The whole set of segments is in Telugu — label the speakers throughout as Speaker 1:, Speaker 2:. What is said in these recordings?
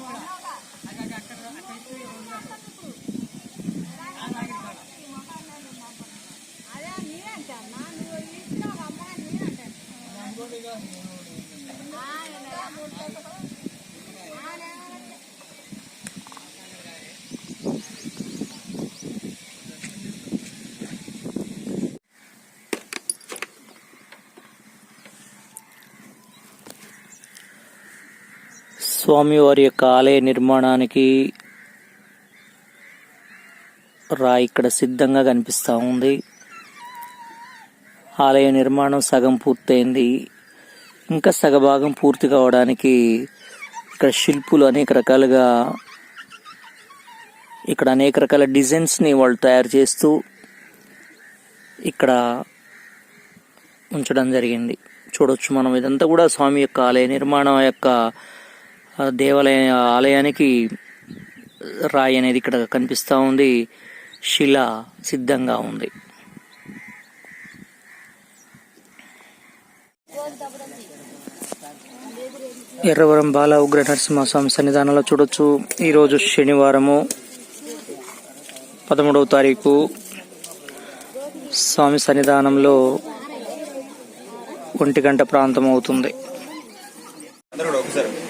Speaker 1: Thank you.
Speaker 2: స్వామివారి యొక్క ఆలయ నిర్మాణానికి రాయి ఇక్కడ సిద్ధంగా కనిపిస్తూ ఉంది. ఆలయ నిర్మాణం సగం పూర్తయింది. ఇంకా సగభాగం పూర్తి కావడానికి ఇక్కడ శిల్పులు అనేక రకాలుగా ఇక్కడ అనేక రకాల డిజైన్స్ని వాళ్ళు తయారు చేస్తూ ఇక్కడ ఉంచడం జరిగింది. చూడొచ్చు మనం. ఇదంతా కూడా స్వామి యొక్క ఆలయ నిర్మాణం యొక్క దేవాలయ ఆలయానికి రాయి అనేది ఇక్కడ కనిపిస్తూ ఉంది. శిల సిద్ధంగా ఉంది. ఎర్రవరం బాల ఉగ్ర నరసింహస్వామి సన్నిధానంలో చూడొచ్చు. ఈరోజు శనివారము పదమూడవ తారీఖు స్వామి సన్నిధానంలో ఒంటి గంట ప్రాంతం అవుతుంది
Speaker 3: ఒకసారి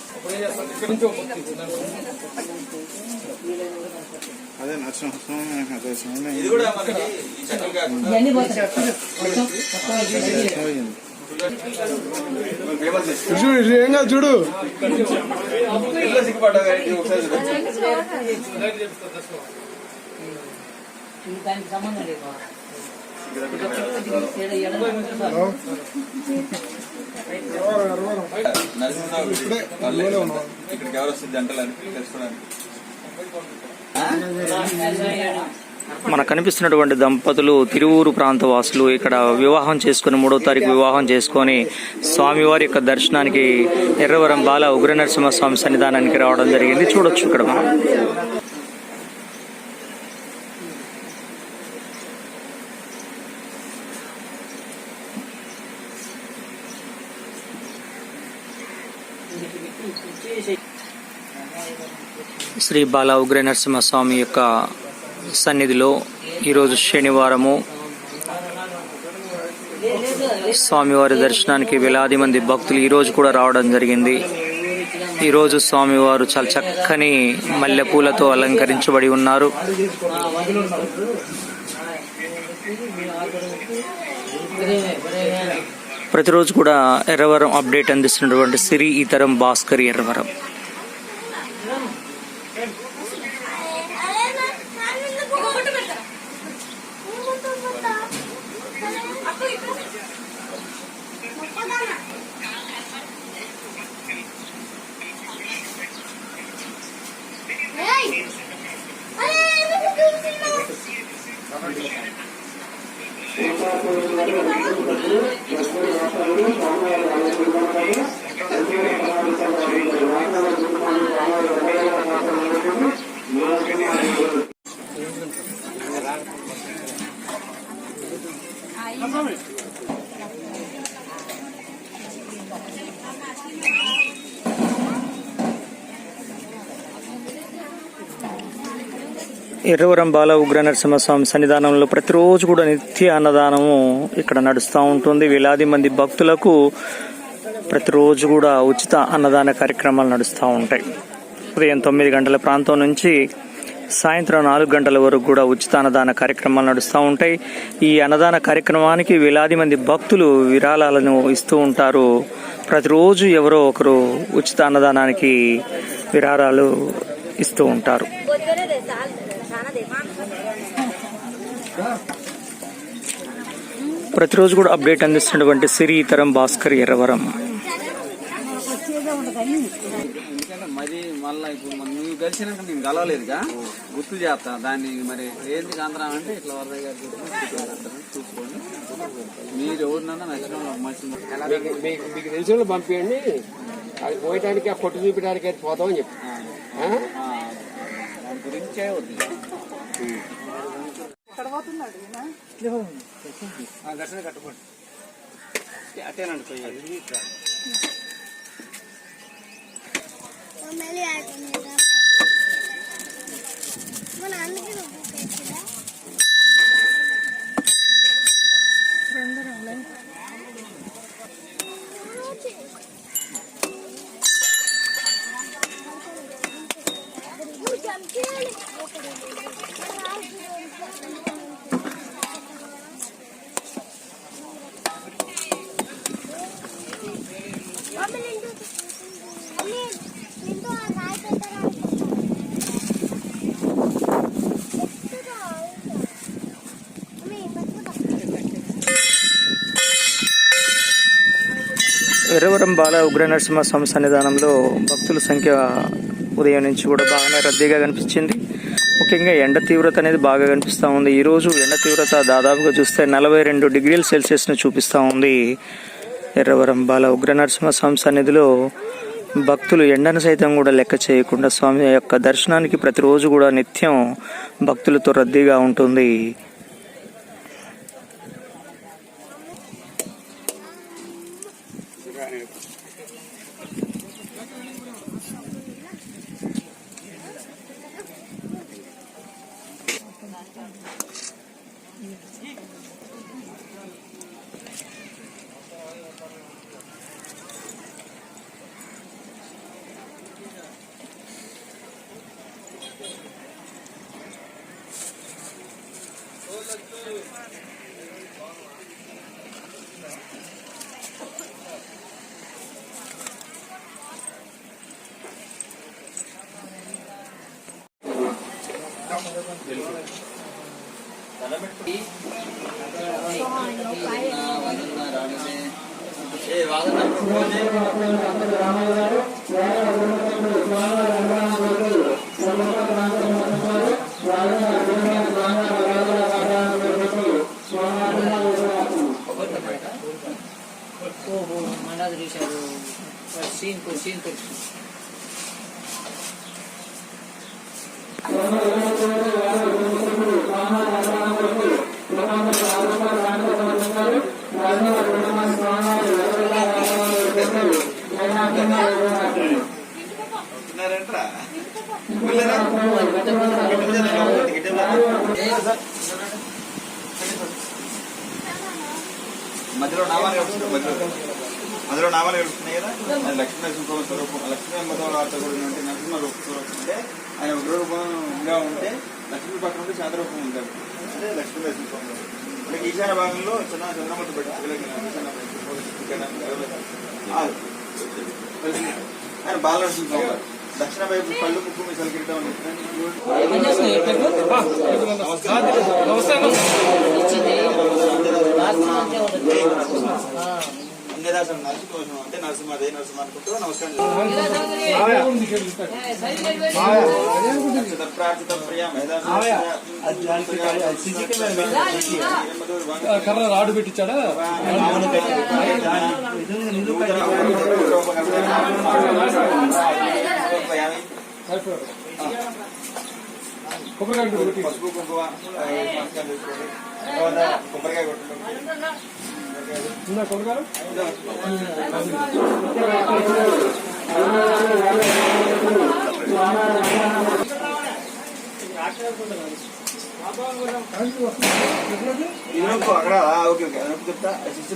Speaker 4: అదే నరసింహస్వామి
Speaker 3: ఇది కూడా మనకి ఈ కాకుండా
Speaker 4: చూడు ఏం కాదు చూడు.
Speaker 3: ఎట్లా సిగ్గుపడ్డావు కానీ ఇక్కడికి ఎవరు వస్తుంది జంటలని తెలుసుకోవడానికి
Speaker 2: మనకు కనిపిస్తున్నటువంటి దంపతులు తిరువూరు ప్రాంత వాసులు ఇక్కడ వివాహం చేసుకుని మూడో తారీఖు వివాహం చేసుకొని స్వామివారి యొక్క దర్శనానికి ఎర్రవరం బాల ఉగ్ర నరసింహస్వామి సన్నిధానానికి రావడం జరిగింది. చూడొచ్చు ఇక్కడ మనం. శ్రీ బాల ఉగ్ర నరసింహస్వామి యొక్క సన్నిధిలో ఈరోజు శనివారము. స్వామివారి దర్శనానికి వేలాది మంది భక్తులు ఈరోజు కూడా రావడం జరిగింది. ఈరోజు స్వామివారు చాలా చక్కని మల్లెపూలతో అలంకరించబడి ఉన్నారు. ప్రతిరోజు కూడా ఎర్రవరం అప్డేట్ అందిస్తున్నటువంటి సిరి ఈతరం భాస్కర్ ఎర్రవరం. ఎర్రవరం బాల ఉగ్ర నరసింహస్వామి సన్నిధానంలో ప్రతిరోజు కూడా నిత్య అన్నదానము ఇక్కడ నడుస్తూ ఉంటుంది. వేలాది మంది భక్తులకు ప్రతిరోజు కూడా ఉచిత అన్నదాన కార్యక్రమాలు నడుస్తూ ఉంటాయి. ఉదయం తొమ్మిది గంటల ప్రాంతం నుంచి సాయంత్రం నాలుగు గంటల వరకు కూడా ఉచిత అన్నదాన కార్యక్రమాలు నడుస్తూ ఉంటాయి. ఈ అన్నదాన కార్యక్రమానికి వేలాది మంది భక్తులు విరాళాలను ఇస్తూ ఉంటారు. ప్రతిరోజు ఎవరో ఒకరు ఉచిత అన్నదానానికి విరాళాలు ఇస్తూ ఉంటారు. ప్రతిరోజు కూడా అప్డేట్ అందిస్తున్నటువంటి సిరి తరం భాస్కర్ ఎర్రవరం.
Speaker 5: మరి మళ్ళీ ఇప్పుడు నువ్వు కలిసినాక నేను కలవలేదుగా గుర్తు చేస్తా. దాన్ని మరి ఏంది ఆంధ్రం అంటే ఇట్లా వరద గారి చూసుకోండి. మీరు ఎవరినన్నా నచ్చిన మంచి
Speaker 6: మీకు తెలిసిన వాళ్ళు పంపించండి అది పోయటానికి ఆ కొట్టు చూపించడానికి అయితే పోతామని చెప్పి?
Speaker 5: దాని గురించి చేయవద్దు దర్శనం కట్టుకోండి. అట్టేనండి పోయేది
Speaker 7: మమ్మల్ని ఆడుకునేదా మన అందుకే నువ్వు తెచ్చిరా మమ్మీ నిండు మమ్మీ నిండు ఆ రాయి పెట్టరా మమ్మీ పట్టుకుంటా
Speaker 2: ఎర్రవరం బాల ఉగ్ర నరసింహస్వామి సన్నిధానంలో భక్తుల సంఖ్య ఉదయం నుంచి కూడా బాగానే రద్దీగా కనిపించింది. ముఖ్యంగా ఎండ తీవ్రత అనేది బాగా కనిపిస్తూ ఉంది. ఈరోజు ఎండ తీవ్రత దాదాపుగా చూస్తే నలభై రెండు డిగ్రీల సెల్సియస్ను చూపిస్తూ ఉంది. ఎర్రవరం బాల ఉగ్ర నరసింహస్వామి సన్నిధిలో భక్తులు ఎండను సైతం కూడా లెక్క చేయకుండా స్వామి యొక్క దర్శనానికి ప్రతిరోజు కూడా నిత్యం భక్తులతో రద్దీగా ఉంటుంది.
Speaker 3: ఏ వాదన
Speaker 8: ఓహో మనాది చూశారు సీన్ సీన్
Speaker 3: తెలుసు మధ్యలో నామాలు కలుపుతున్నాయి మధ్యలో. మధ్యలో నామాలు కలుపుతున్నాయి కదా? అది లక్ష్మీ నరసింహ స్వరూపం. లక్ష్మీ అమ్మతో కూడా ఉంటే నరసింహ స్వరూపం అంటే ఆయన ఉగ్రరూపంగా ఉంటే లక్ష్మీ పక్కన ఉంటే చంద్రరూపం ఉంటారు అంటే లక్ష్మీ నరసింహ మనకి ఈశాన్య భాగంలో చిన్న చంద్రమూర్తి పెట్టారు. ఆయన బాలనరసింహ గారు దక్షిణ వైపు కళ్ళు ముక్కు మీ అన్యదాసం నరసింహ అంటే నరసింహ అదే నరసింహ అనుకుంటూ నమస్కారం. చేస్తాం ప్రార్థిత ప్రియ
Speaker 4: కర్ర రాడు పెట్టించాడా? కొబ్బరికాయ
Speaker 3: పసుపు కుంకుమ కొబ్బరికాయ
Speaker 4: కొబ్బరికాయ
Speaker 3: అక్కడ ఓకే. ఓకే చెప్తా. శిష్యు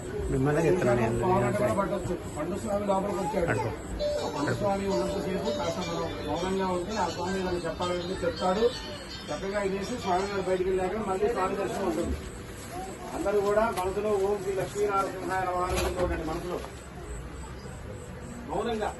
Speaker 4: మిమ్మల్ని చెప్తున్నాను వస్తామండి ఆఫీస్
Speaker 9: స్వామి లోపలికి వచ్చాడు పండు ఉన్నంతసేపు కాస్త మనం మౌనంగా ఉంటే ఆ స్వామి మనకి చెప్పాలని చెప్తాడు చక్కగా ఇదేసి స్వామి గారు బయటికి వెళ్ళాక మళ్ళీ స్వామి దర్శనం ఉంటుంది అందరూ కూడా మనసులో ఓం శ్రీ లక్ష్మీనారాయణ వారు చూడండి మనసులో మౌనంగా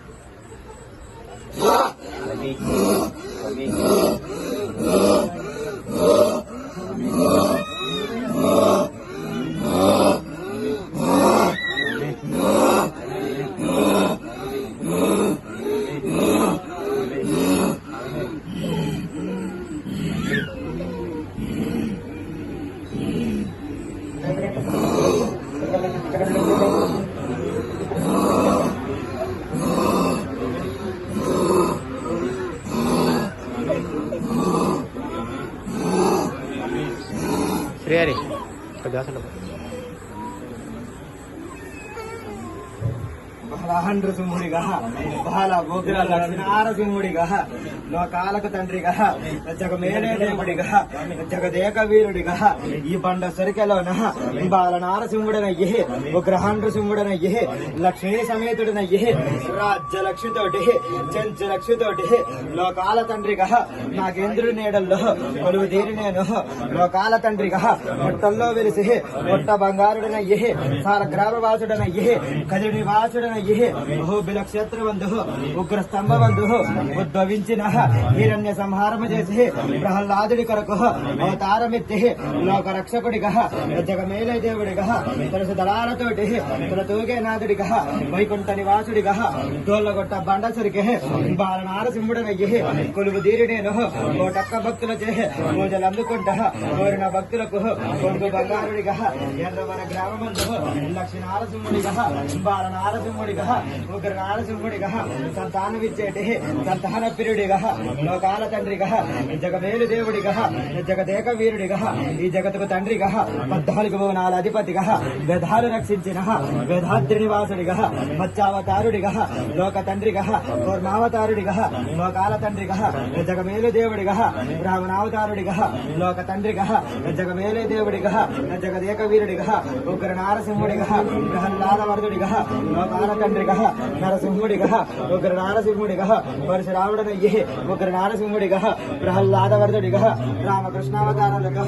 Speaker 6: కొద్దిగా
Speaker 9: బహలాండ్రసింహుడిగా బహల గోకుల లక్ష్మీనారసింహుడిగా లోకాలకు తండ్రిగా జగమేనే దేవుడిగా జగదేక వీరుడిగా ఈ బండ సరికెలోన బాల నారసింహుడనయ్యే ఉగ్రహాండ్రసింహుడనయ్యే లక్ష్మీ సమేతుడనయ్యే రాజ్య లక్ష్మితోటి చెంచు లక్ష్మితోటి లోకాల తండ్రిగా నాకేంద్రుడి నీడల్లో కొలువు తీరి నేను లోకాల తండ్రిగా మొట్టల్లో వెలిసి మొట్ట బంగారుడనయ్యే సాల గ్రామవాసుడనయ్యే కదిడి వాసుడనయ్యే బహుబిల క్షేత్రబంధు ఉగ్ర ఉద్భవించిన హిరణ్య సంహారము చేసి ప్రహ్లాదుడి కొరకు అవతారమెత్తి లోక రక్షకుడిగా జగమేలై దేవుడిగా తులసి దళాలతోటి తుల తూగే వైకుంఠ నివాసుడిగా దోళ్ళగొట్ట బండసరికి బాలనారసింహుడనయ్యి కొలువు దీరి నేను కోటక్క భక్తులచే పూజలు అందుకుంటా కోరిన భక్తులకు కొడుకు బంగారుడిగా ఎర్రవన గ్రామమందు లక్ష్మీ నారసింహుడిగా బాల నారసింహుడిగా ఉగ్ర నారసింహుడిగా సంతానమిచ్చేటి సంతాన ప్రియుడిగా లోకాల తండ్రిగా జగమేలు దేవుడిగా జగదేక వీరుడిగా ఈ జగతుకు తండ్రిగా పద్నాలుగు భువనాల అధిపతిగా వేదాలు రక్షించిన వేదాద్రి నివాసుడిగా మత్స్యావతారుడిగా లోక తండ్రిగా కూర్మావతారుడిగా లోకాల తండ్రిగా జగమేలు దేవుడిగా రావణావతారుడిగా లోక తండ్రిగా జగమేలు దేవుడిగా జగదేక వీరుడిగా ఉగ్ర నారసింహుడిగా ప్రహ్లాద వరదుడిగా లోకాల తండ్రిగా నరసింహుడిగా ఉగ్ర నారసింహుడిగా పరశురాముడనయ్యే ఉగ్ర నారసింహుడిగా ప్రహ్లాదవర్ధుడిగా వరదుడిగా రామకృష్ణావతారములుగా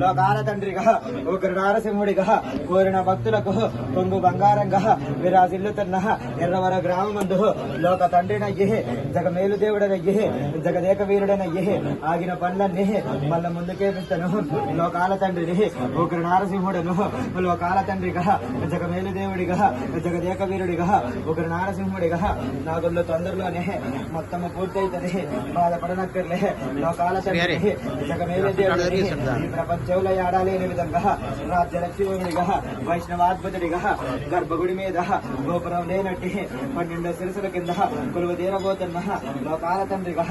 Speaker 9: లోకాల తండ్రిగా ఉగ్ర నారసింహుడిగా కోరిన భక్తులకు కొంగు బంగారంగా విరాజిల్లుతున్న ఎర్రవర గ్రామమందు లోక తండ్రినయ్యే జగమేలు దేవుడనయ్యే జగదేక వీరుడనయ్యే ఆగిన పనులన్నీ మళ్ళా ముందుకేపిస్తాను లోకాల తండ్రిని ఉగ్ర నారసింహుడను లోకాల తండ్రిగా జగమేలు దేవుడిగా జగదేక వీరుడిగా ఉగ్ర నారసింహుడిగా నా గుళ్ళు తొందరలోనే మొత్తం పూర్తయితది బాధపడనక్కర్లే లోకాల జగమేలు దేవుడిని ఈ ప్రపంచంలో ఆడాలేని విధంగా రాజ్యలక్ష్మిగా వైష్ణవాద్భుతుడిగా గర్భగుడి మీద గోపురం లేనట్టి పన్నెండు శిరసుల కింద కొలువు తీరబోతున్న లోకాల తండ్రిగా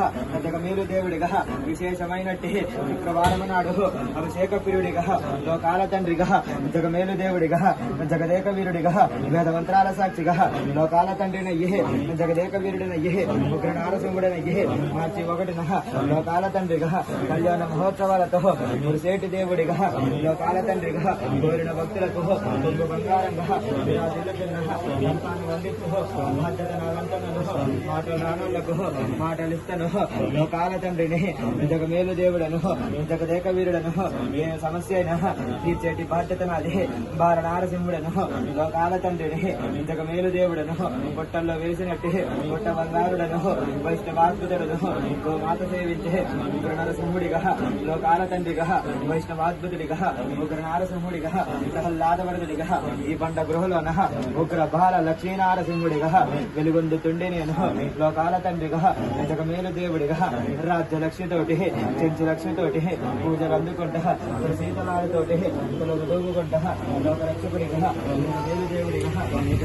Speaker 9: జగమేలు దేవుడిగా విశేషమైనట్టి శుక్రవారం నాడు అభిషేక ప్రియుడిగా లోకాల తండ్రిగా జగమేలు దేవుడిగా జగదేక వీరుడిగా వేదమంత్రాల మనసాక్షిగా లోకాల తండ్రిన తండ్రినయ్యే జగదేక వీరుడైన వీరుడినయ్యే ఉగ్ర నారసింహుడైన నారసింహుడనయ్యే మార్చి ఒకటిన లోకాల తండ్రిగా కళ్యాణ మహోత్సవాలతో మురిసేటి దేవుడిగా లోకాల తండ్రిగా కోరిన భక్తులకు కొంగు బంగారంగా వందిస్తూ బాధ్యత మాటలు రానులకు మాటలిస్తను లోకాల తండ్రిని జగమేలు దేవుడను జగదేక వీరుడను ఏ సమస్య అయినా తీర్చేటి బాధ్యత నాది బాల నారసింహుడను లోకాల తండ్రిని ఇంతకు మేలు దేవుడను పొట్టల్లో వేసినట్టే పొట్ట బంగారుడను వైష్ణ బాధ్యుతుడను ఇంకో మాత సేవించే ఉగ్ర నరసింహుడిగా లోకాల తండ్రిగా వైష్ణవాద్భుతుడిగా ఉగ్ర నారసింహుడిగా సహల్లాదవర్ధుడిగా ఈ పంట గృహలోన ఉగ్ర బాల లక్ష్మీనారసింహుడిగా వెలుగొందుతుండే నేను లోకాల తండ్రిగా ఇంతకు మేలు దేవుడిగా రాజ్య లక్ష్మితోటి చెంచు లక్ష్మితోటి పూజలు అందుకుంటా సీతలాలతోటి తొలగు దూగుకుంటా లోకరక్షకుడిగా మేలు దేవుడిగా